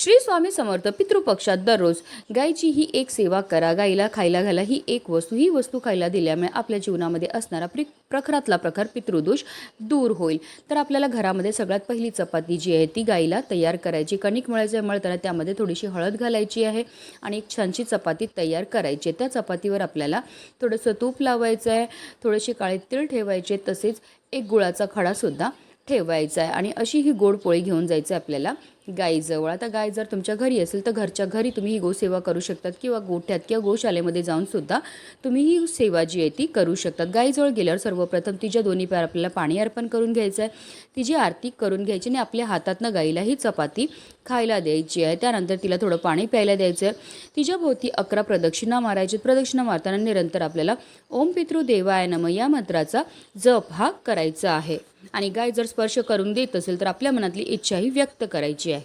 श्री स्वामी समर्थ पितृपक्षात दररोज गायची ही एक सेवा करा. गाईला खायला घाला ही एक वस्तू. ही वस्तू खायला दिल्यामुळे आपल्या जीवनामध्ये असणारा प्रि प्रखरातला प्रखर पितृदोष दूर होईल. तर आपल्याला घरामध्ये सगळ्यात पहिली चपाती जी आहे ती गाईला तयार करायची. कणिक मळायचं मळताना त्यामध्ये थोडीशी हळद घालायची आहे आणि एक छानशी चपाती तयार करायची. आहे त्या चपातीवर आपल्याला थोडंसं तूप लावायचं आहे थोडेसे काळे तीळ ठेवायचे तसेच एक गुळाचा खडासुद्धा ठेवायचा आहे. आणि अशी ही गोड पोळी घेऊन जायचं आहे आपल्याला. गाईजवळ. आता गाय जर तुमच्या घरी असेल तर घरच्या घरी तुम्ही ही गोसेवा करू शकतात किंवा गोठ्यात किंवा गोशालेमध्ये जाऊन सुद्धा तुम्ही ही सेवा जी आहे ती करू शकतात. गाईजवळ गेल्यावर सर्वप्रथम तिच्या दोन्ही पायावर आपल्याला पाणी अर्पण करून घ्यायचं आहे. तिची आरती करून घ्यायची आणि आपल्या हातातनं गाईला ही चपाती खायला द्यायची आहे. त्यानंतर तिला थोडं पाणी प्यायला द्यायचं आहे. तिच्या भोवती अकरा प्रदक्षिणा मारायची. प्रदक्षिणा मारताना निरंतर आपल्याला ओम पितृ देवाय नम या मंत्राचा जप हा करायचा आहे. आणि गाय जर स्पर्श करून देत असेल तर आपल्या मनातली इच्छाही व्यक्त करायची आहे.